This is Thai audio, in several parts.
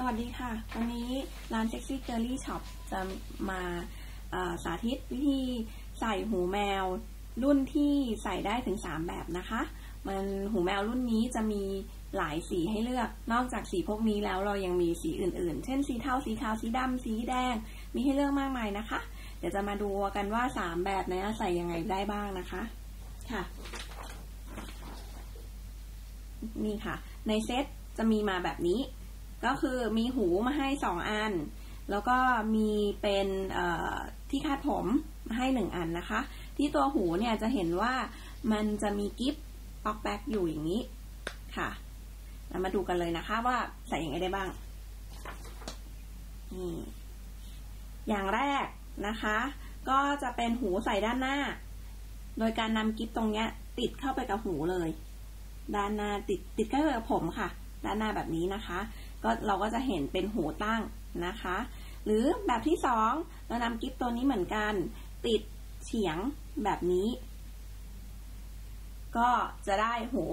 สวัสดีค่ะ วันนี้ร้าน Sexy Girly Shop จะมาาสาธิตวิธีใส่หูแมวรุ่นที่ใส่ได้ถึง 3 แบบนะคะ มันหูแมวรุ่นนี้จะมีหลายสีให้เลือก นอกจากสีพวกนี้แล้วเรายังมีสีอื่นๆ เช่นสีเทา สีขาว สีดำ สีแดง มีให้เลือกมากมายนะคะ เดี๋ยวจะมาดูกันว่า 3 แบบนี้ใส่ยังไงได้บ้างนะคะ ค่ะ นี่ค่ะ ในเซตจะมีมาแบบนี้ ก็คือมีหูมาให้สองอัน แล้วก็มีเป็นที่คาดผมมาให้หนึ่งอันนะคะ ที่ตัวหูเนี่ยจะเห็นว่ามันจะมีกิฟต์ป๊อกแบ็กอยู่อย่างนี้ค่ะเรามาดูกันเลยนะคะว่าใส่ยังไงได้บ้างนี่อย่างแรกนะคะ ก็จะเป็นหูใส่ด้านหน้า โดยการนำกิฟต์ตรงเนี้ย ติดเข้าไปกับหูเลย ด้านหน้าติดติดเข้าไปกับผมค่ะ ด้านหน้าแบบนี้นะคะ ก็เราก็จะเห็นเป็นหูตั้งนะคะ หรือแบบที่สองเรานำกิฟตัวนี้เหมือนกัน ติดเฉียงแบบนี้ ก็จะได้หู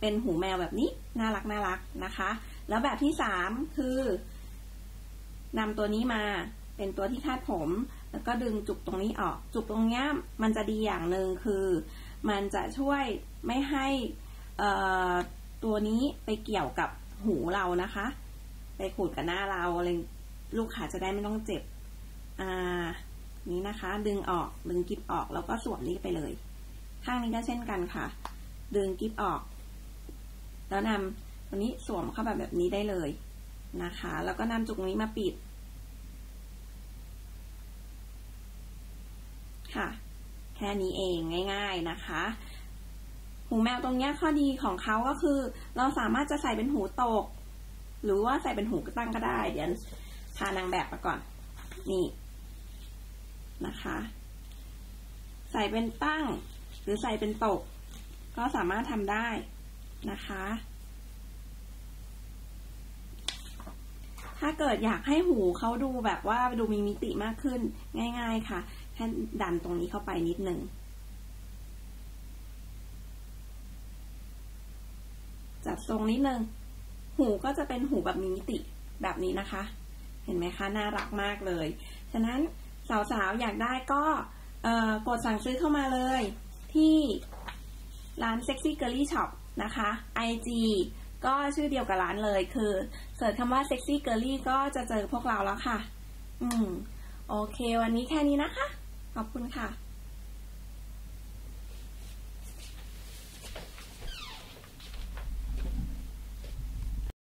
เป็นหูแมวแบบนี้น่ารักน่ารักนะคะ แล้วแบบที่สามคือนำตัวนี้มาเป็นตัวที่คาดผม แล้วก็ดึงจุกตรงนี้ออก จุกตรงนี้มันจะดีอย่างหนึ่งคือ มันจะช่วยไม่ให้ตัวนี้ไปเกี่ยวกับ หูเรานะคะ ไปขูดกับหน้าเราอะไรลูกค้าจะได้ไม่ต้องเจ็บ อ่า นี้นะคะ ดึงออกดึงกิบออกแล้วก็สวมนี้ไปเลย ข้างนี้ก็เช่นกันค่ะ ดึงกิบออก แล้วนำตัวนี้สวมเข้าแบบแบบนี้ได้เลยนะคะ แล้วก็นำจุกนี้มาปิด ค่ะ แค่นี้เองง่าย ๆนะคะ หูแมวตรงนี้ข้อดีของเขาก็คือ เราสามารถจะใส่เป็นหูตก หรือว่าใส่เป็นหูกระตั้งก็ได้ เดี๋ยวพานางแบบมาก่อน นี่นะคะ ใส่เป็นตั้ง หรือใส่เป็นตก ก็สามารถทำได้นะคะ ถ้าเกิดอยากให้หูเขาดูแบบว่าดูมีมิติมากขึ้น ง่าย ๆ ค่ะแค่ดันตรงนี้เข้าไปนิดนึง จัดทรงนิดนึง หูก็จะเป็นหูแบบมีมิติแบบนี้นะคะ เห็นไหมคะ น่ารักมากเลย ฉะนั้นสาวๆ อยากได้ก็กดสั่งซื้อเข้ามาเลย ที่ร้าน Sexy Girly Shop นะคะ IG ก็ชื่อเดียวกับร้านเลยคือเสิร์ชคำว่า Sexy Girly ก็จะเจอพวกเราแล้วค่ะ อืม โอเค วันนี้แค่นี้นะคะ ขอบคุณค่ะ